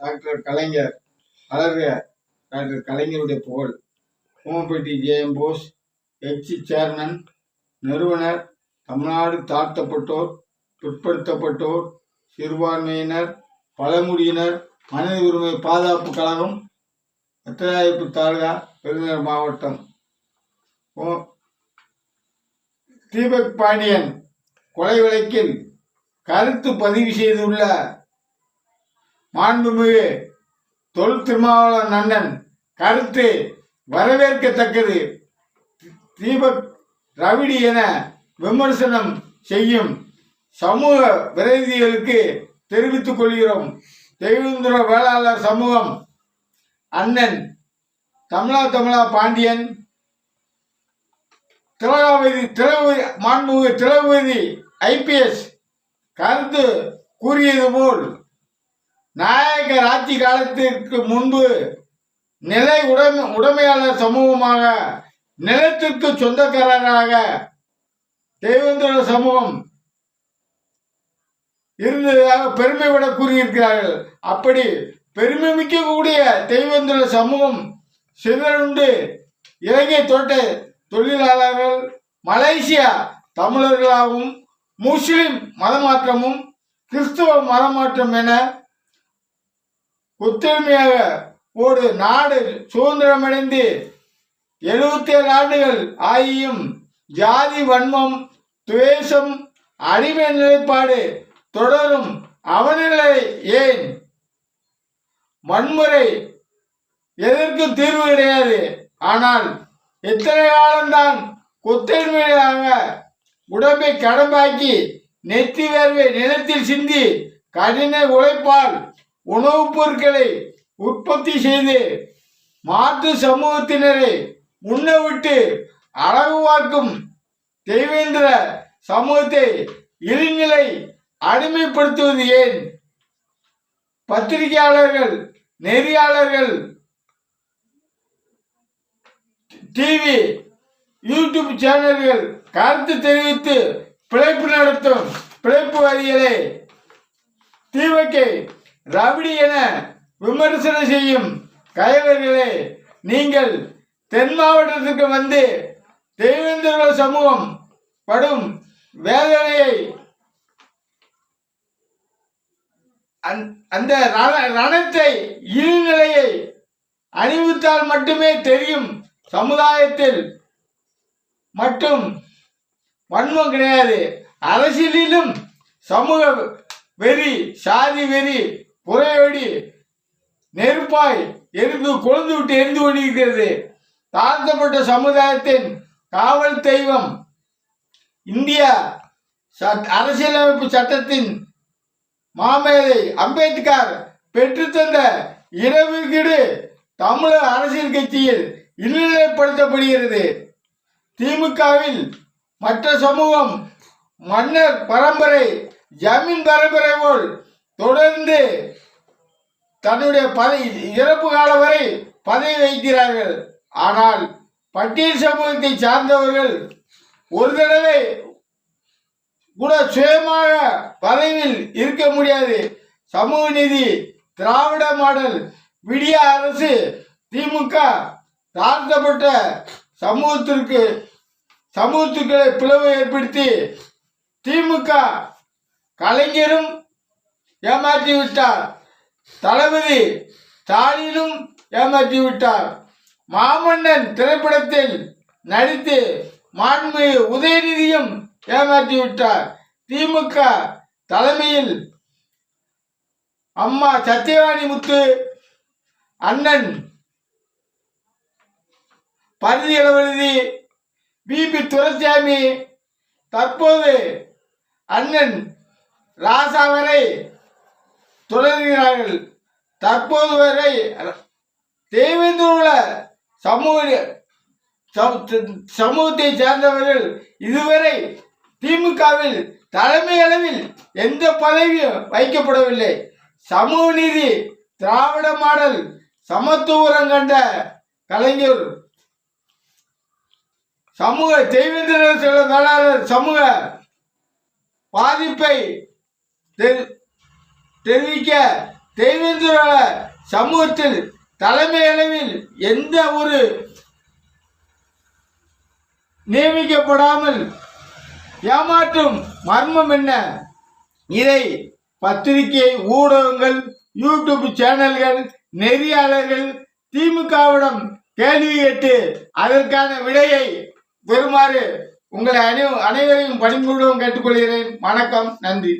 Doctor கலைஞர் வளர்க doctor கலைஞருடைய புகழ். Komappatti J M Bose H chairman நிறுவனர் தமிழ்நாடு தாழ்த்தப்பட்டோர் பிற்படுத்தப்பட்டோர் சிறுபான்மையினர் பழங்குடியினர் மனித உரிமை பாதுகாப்பு கழகம் அத்திராயப்பு தாலுகா விருதுநகர் மாவட்டம். ஓ- தீபக் பாண்டியன் கொலை வழக்கில் கருத்து பதிவு செய்துள்ள மாண்புமிகு தொல் திருமாவளவன் அண்ணன் கருத்து வரவேற்கத்தக்கது. தீபக் ரவிடி என விமர்சனம் செய்யும் சமூக பிரதிநிதிகளுக்கு தெரிவித்துக் கொள்கிறோம். தெய்வந்திர வேளாளர் சமூகம் அண்ணன் தமிழா தமிழா பாண்டியன் திலகாவதி திலகவதி மாண்புமிகு திலகவதி ஐபிஎஸ் கருத்து கூறியது போல் நாயகர் ஆட்சி காலத்திற்கு முன்பு நிலை உடைமை உடைமையாளர் சமூகமாக நிலத்திற்கு சொந்தக்காரராக தெய்வந்திர சமூகம் இருந்ததாக பெருமை விட கூறியிருக்கிறார்கள். அப்படி பெருமை மிக்கக்கூடிய தெய்வேந்திர சமூகம் சிதறுண்டு இலங்கை தோட்ட தொழிலாளர்கள் மலேசியா தமிழர்களாகவும் முஸ்லிம் மதமாற்றமும் கிறிஸ்துவ மதமாற்றம் என ஒத்துழைமையாக ஒரு நாடு சுதந்திரமடைந்து எழுபத்தி ஏழு ஆண்டுகள் ஆகியும் ஜாதி வன்மம் துவேஷம் அடிமை நிலைப்பாடு தொடரும் அவநிலை ஏன்? வன்முறை எதற்கு தீர்வு கிடையாது. ஆனால் எத்தனை காலம்தான் கொத்தன்மையாக உடம்பை கடம்பாக்கி நெத்தி வேர்வை நிலத்தில் சிந்தி கடின உழைப்பால் உணவுப் பொருட்களை உற்பத்தி செய்து மாற்று சமூகத்தினரை முன்னவிட்டு அழகு பார்க்கும் தெய்வேந்திர சமூகத்தை இழிநிலை அடிமைப்படுத்துவது ஏன்? பத்திரிகையாளர்கள் நெறியாளர்கள் டிவி யூடியூப் சேனல்கள் கருத்து தெரிவித்து பிழைப்பு நடத்தும் பிழைப்பு வரிகளை தீவக்கை ரவிடி என விமர்சனம் செய்யும் கயவர்களே நீங்கள் தென் மாவட்டத்திற்கு வந்து தெய்வேந்திர சமூகம் படும் வேதனையை அந்த- அந்த ரணத்தை இருநிலையை அணிவித்தால் மட்டுமே தெரியும் சமுதாயத்தில். மட்டும் வன்மம் கிடையாது. அரசியலிலும் சமூக வெறி சாதி வெறி புறையோடி நெருப்பாய் எரிந்து கொழுந்து விட்டு எரிந்து கொண்டிருக்கிறது. தாழ்த்தப்பட்ட சமுதாயத்தின் காவல் தெய்வம் இந்தியா அரசியலமைப்பு சட்டத்தின் மாமேதை அம்பேத்கர் பெற்றுத்தந்த இடஒதுக்கீடு தமிழக அரசியல் கட்சியில் இல்லைப்படுத்தப்படுகிறது திமுகவில் மற்ற சமூகம் மன்னர் பரம்பரை ஜமீன் பரம்பரை போல் தொடர்ந்து தன்னுடைய பதவி இறப்பு காலம் வரை பதவி வைக்கிறார்கள் ஆனால் பட்டியல் சமூகத்தை சார்ந்தவர்கள் ஒரு தடவை கூட சுயமாக பதவியில் இருக்க முடியாது. சமூக நீதி திராவிட மாடல் விடிய அரசு திமுக தாழ்த்தப்பட்ட சமூகத்திற்கு சமூகத்துக்களை பிளவு ஏற்படுத்தி திமுக கலைஞரும் ஏமாற்றி விட்டார். தளபதி ஸ்டாலினும் ஏமாற்றி விட்டார். மாமன்னன் திரைப்படத்தில் நடித்து மாண்புமிகு உதயநிதியும் ஏமாற்றி விட்டார். திமுக தலைமையில் அம்மா சத்யவாணி முத்து அண்ணன் பருதி இளவழுதி பிபி துரசாமி தற்போது அண்ணன் ராசா வரை தொடர்கிறார்கள் தற்போது வரை தேவேந்திர சமூக சமூகத்தை சேர்ந்தவர்கள் இதுவரை திமுகவில் தலைமை அளவில் எந்த பதவியும் வைக்கப்படவில்லை சமூக நீதி திராவிட மாடல் சமத்துவரம் கண்ட கலைஞர் சமூக தெய்வேந்திர சில வேளாளர் சமூக பாதிப்பை தெரி- தெரிவிக்க தெய்வேந்திர சமூகத்தில் தலைமை அளவில் எந்த ஒரு நியமிக்கப்படாமல் ஏமாற்றும் மர்மம் என்ன? இதை பத்திரிகை ஊடகங்கள் யூடியூப் சேனல்கள் நெறியாளர்கள் திமுகவிடம் கேள்வி கேட்டு அதற்கான விடையை பெறுமாறு உங்களை அனை அனைவரையும் பணிபுரிவம் கேட்டுக்கொள்கிறேன். வணக்கம் நன்றி.